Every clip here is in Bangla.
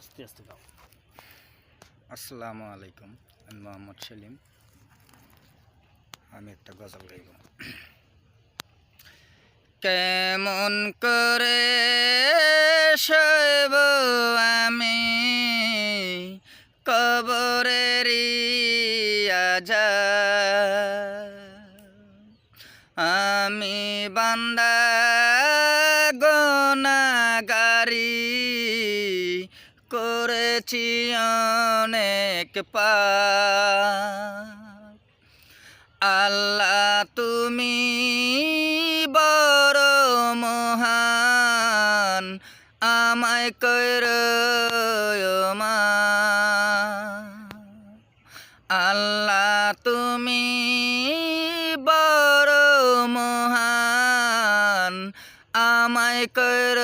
আস্তে আস্তে গাও আসসালামু আলাইকুম, আমি মোহাম্মদ সেলিম। আমি একটা গজল গাইব। কেমন করে শৈব আমি? কবরের আমি বান্দা গোনাগারি করেছি অনেক আল্লাহ তুমি বড় মহান আমায় কর আল্লাহ তুমি বড় মহান আমায় কর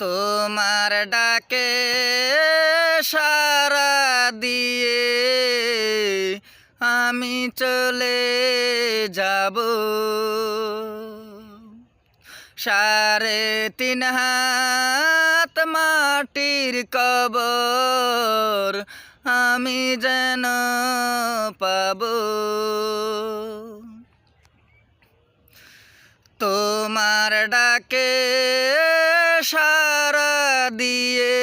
তোমার ডাকে সারা দিয়ে আমি চলে যাব। সারে তিন হাত মাটির কবর আমি যেন পাব। তোমার ডাকে সারা দিয়ে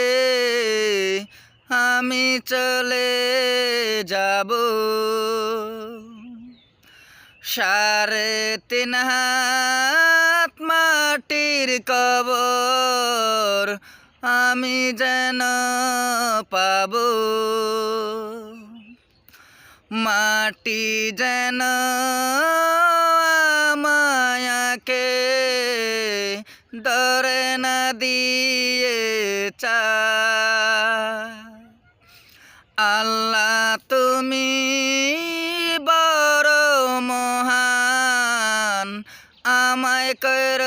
আমি চলে যাব। সারে তিন হাত মাটির কবর আমি যেন পাব। মাটি যেন মায়াকে ডরে না দিয়ে চা আল্লাহ তুমি বড় মহান আমায় কর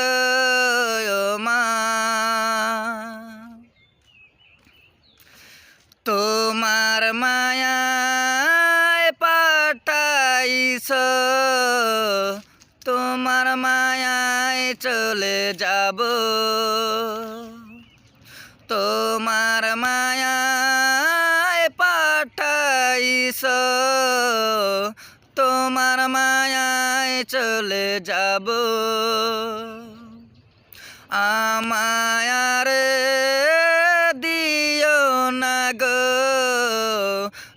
তোমার মায়ায় পাঠাইছ তোমার মায়ায় চলে যাব। তোমার মায়ায় পাঠাইছ তোমার মায়ায় চলে যাব। আমায়ারে দিও না গো।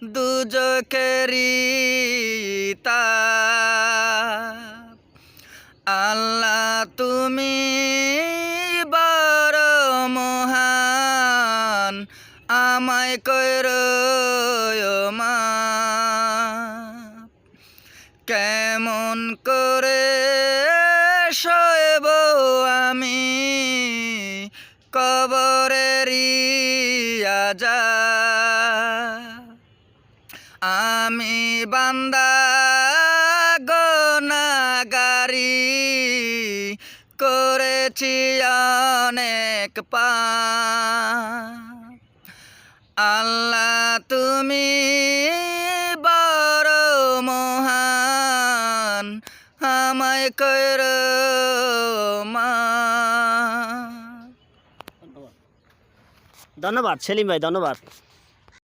দুজকেরি তুমি বড় মহান আমায় কর মা কেমন করে শৈব আমি কবরেরি আজা আমি বান্দা করেছি অনেক পা আল্লাহ তুমি বড় মহান আমায় কর ধন্যবাদ সেলিম ভাই ধন্যবাদ।